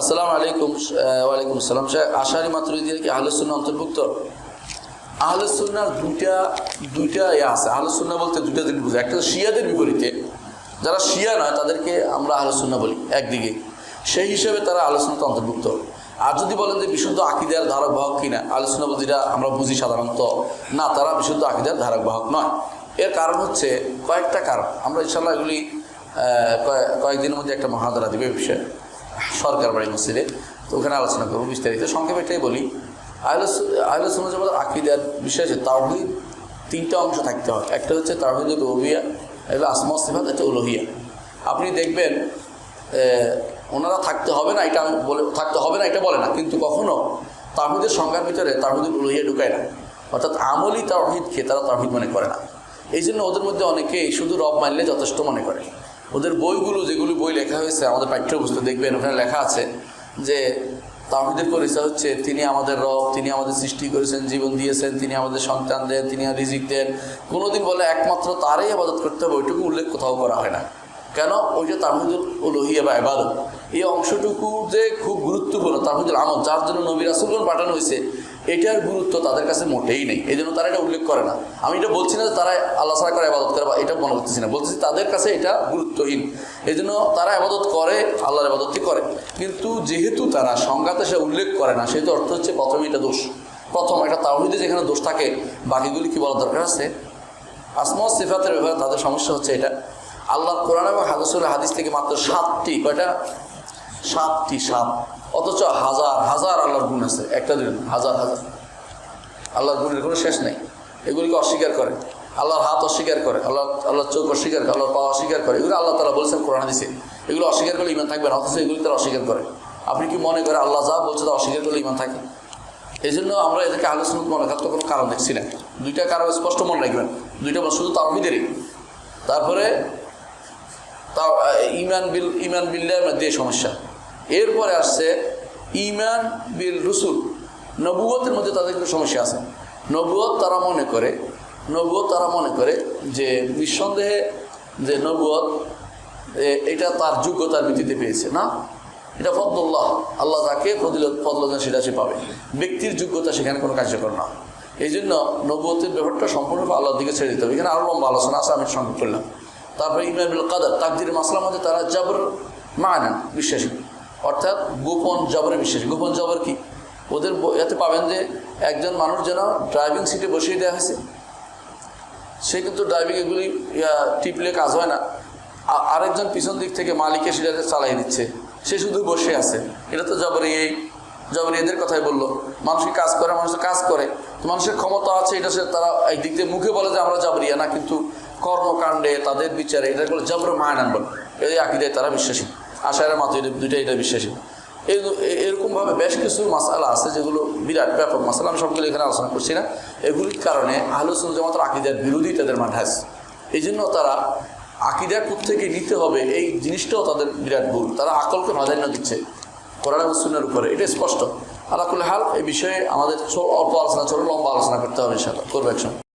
আসসালামু আলাইকুম ওয়ালাইকুম আসসালাম। আশারি মাতুরিদির কি আহলুসুন্না অন্তর্ভুক্ত? আহলুসুন্নার দুইটা দুইটা ইয়ে আছে। আহলুসুন্না বলতে দুইটা জিনিস বুঝে একটা শিয়াদের বিপরীতে। যারা শিয়া নয়, তাদেরকে আমরা আহলুসুন্না বলি একদিকে। সেই হিসেবে তারা আলোচনাতে অন্তর্ভুক্ত। আর যদি বলেন যে বিশুদ্ধ আকিদার ধারক বাহক কিনা আলোচনা বলতে আমরা বুঝি সাধারণত, না, তারা বিশুদ্ধ আকিদার ধারক বাহক নয়। এর কারণ হচ্ছে কয়েকটা কারণ। আমরা ইনশাল্লাহ এগুলি কয়ে- কয়েকদিনের মধ্যে একটা মহাদারা দেবে বিষয়ে। সরকার বাড়ি মসজিদে, তো ওখানে আলোচনা করব বিস্তারিত। সংক্ষেপে এটাই বলি আহলুসুন্নাহ জামাত আকিদার আছে তাওহিদ তিনটা অংশ থাকতে হয় একটা হচ্ছে তাওহিদুল রবিয়া এবং আসমা সিফাত, একটা উলহিয়া। আপনি দেখবেন ওনারা থাকতে হবে না, এটা বলে থাকতে হবে না, এটা বলে না। কিন্তু কখনো তাহিদের সংজ্ঞার ভিতরে তাহিদুল উলহিয়া ঢুকায় না। অর্থাৎ আমলি তাহিদকে তারা তাহিদ মনে করে না। এই জন্য ওদের মধ্যে অনেকেই শুধু রব মানলে যথেষ্ট মনে করে। ওদের বইগুলো, যেগুলি বই লেখা হয়েছে, আমাদের পাঠ্যপুস্তক দেখবেন, ওখানে লেখা আছে যে তাহিদের পরিচয় হচ্ছে, তিনি আমাদের রব, তিনি আমাদের সৃষ্টি করেছেন, জীবন দিয়েছেন, তিনি আমাদের সন্তান দেন, তিনি রিজিক দেন। কোনোদিন বলে একমাত্র তারই আবাদত করতে হবে, ওইটুকু উল্লেখ কোথাও করা হয় না। কেন? ওই যে তাহিদুল উলহিয়া বা এবাদত এই অংশটুকু যে খুব গুরুত্বপূর্ণ তাহিদুল আমল, যার জন্য নবী রাসুলগণ পাঠানো হয়েছে এটার গুরুত্ব তাদের কাছে মোটেই নেই। এই জন্য তারা এটা উল্লেখ করে না। আমি এটা বলছি না যে তারা আল্লাহ সারা করে আবাদত করে বা এটা মনে করতেছি না। বলতেছি তাদের কাছে এটা গুরুত্বহীন। এই জন্য তারা আবাদত করে, আল্লাহর আবাদতই করে। কিন্তু যেহেতু তারা সংজ্ঞাতে সে উল্লেখ করে না, সেহেতু অর্থ হচ্ছে প্রথমে এটা দোষ। প্রথম একটা তাহিদে যেখানে দোষ থাকে, বাকিগুলি কি বলার দরকার আছে? আসমা সিফাতের ব্যাপারে তাদের সমস্যা হচ্ছে এটা। আল্লাহ কোরআন এবং হাদিসুল হাদিস থেকে মাত্র সাতটি, কয়টা? সাতটি, সাত। অথচ হাজার হাজার আল্লাহর গুণ আছে। একটা দিন হাজার হাজার। আল্লাহর গুণের কোনো শেষ নেই। এগুলিকে অস্বীকার করে। আল্লাহর হাত অস্বীকার করে। আল্লাহ আল্লাহর চোখ অস্বীকার করে, আল্লাহর পা অস্বীকার করে। এগুলো আল্লাহ তালা বলছেন কোরআন দিছে এগুলো অস্বীকার করলে ইমান থাকবে না, অথচ এগুলি তারা অস্বীকার করে। আপনি কি মনে করে আল্লাহ যা বলছে তা অস্বীকার করলে ইমান থাকে? এই জন্য আমরা এদেরকে আলোচনা মনে থাকতে কোনো কারণ দেখছি না। দুইটা কারণ স্পষ্ট মনে রাখবেন। দুইটা শুধু তাওহিদেরই। তারপরে তাও ইমান বিল ইমান মধ্যে এই সমস্যা। এরপরে আসছে ইমান বিল রসুল। নবুয়তের মধ্যে তাদের একটু সমস্যা আছে? নবুয়ত তারা মনে করে, নবুয়ত তারা মনে করে যে নিঃসন্দেহে যে নবুয়ত এটা তার যোগ্যতার ভিত্তিতে পেয়েছে, না? এটা ফদুল্লাহ আল্লাহ যাকে ফদিলত ফদলত সেটা সে পাবে। ব্যক্তির যোগ্যতা সেখানে কোনো কার্যকর না। এই জন্য নবুয়তের ব্যাপারটা সম্পূর্ণ আল্লাহর দিকে ছেড়ে দিতে হবে। এখানে আরও লম্বা আলোচনা আছে, আমি সংক্ষেপ করলাম। তারপরে ইমানুল কাদার তাকদির মাসলার মধ্যে তারা জবর মানেন, বিশ্বাসী। অর্থাৎ গোপন জবরে বিশ্বাসী। গোপন জবর কি? ওদের এতে পাবেন যে একজন মানুষ যেন ড্রাইভিং সিটে বসিয়ে দেওয়া হয়েছে, সে কিন্তু ড্রাইভিং এগুলি টিপলে কাজ হয় না। আরেকজন পিছন দিক থেকে মালিকে সেটাতে চালাই দিচ্ছে, সে শুধু বসে আছে। এটা তো জবরি এই, জবরি এদের কথাই বলল। মানুষকে কাজ করে? মানুষের কাজ করে। মানুষের ক্ষমতা আছে, এটা সে তারা একদিক দিয়ে মুখে বলে যে আমরা জবরিয়া না, কিন্তু কর্মকাণ্ডে তাদের বিচারে, এটা বলে জবর মায়নান বলে। এই আকিদায় তারা বিশ্বাসী। আশায়ের মাত্র দুইটা এটা বিশ্বাসী। এই এরকমভাবে বেশ কিছু মশালা আছে যেগুলো বিরাট ব্যাপক মশালা আমি সবগুলো এখানে আলোচনা করছি না। এগুলির কারণে আলোচনা জামাত আকিদার বিরোধী তাদের মাঠে মাঠাস এই জন্য তারা আকিদা থেকে নিতে হবে এই জিনিসটাও তাদের বিরাট ভুল। তারা আকলকে প্রাধান্য দিচ্ছে। কোরআন সুন্নার উপরে। এটা স্পষ্ট। আলাকুল হাল, এই বিষয়ে আমাদের অল্প আলোচনা, ছোট লম্বা আলোচনা করতে হবে ইনশাআল্লাহ। করব একসঙ্গে।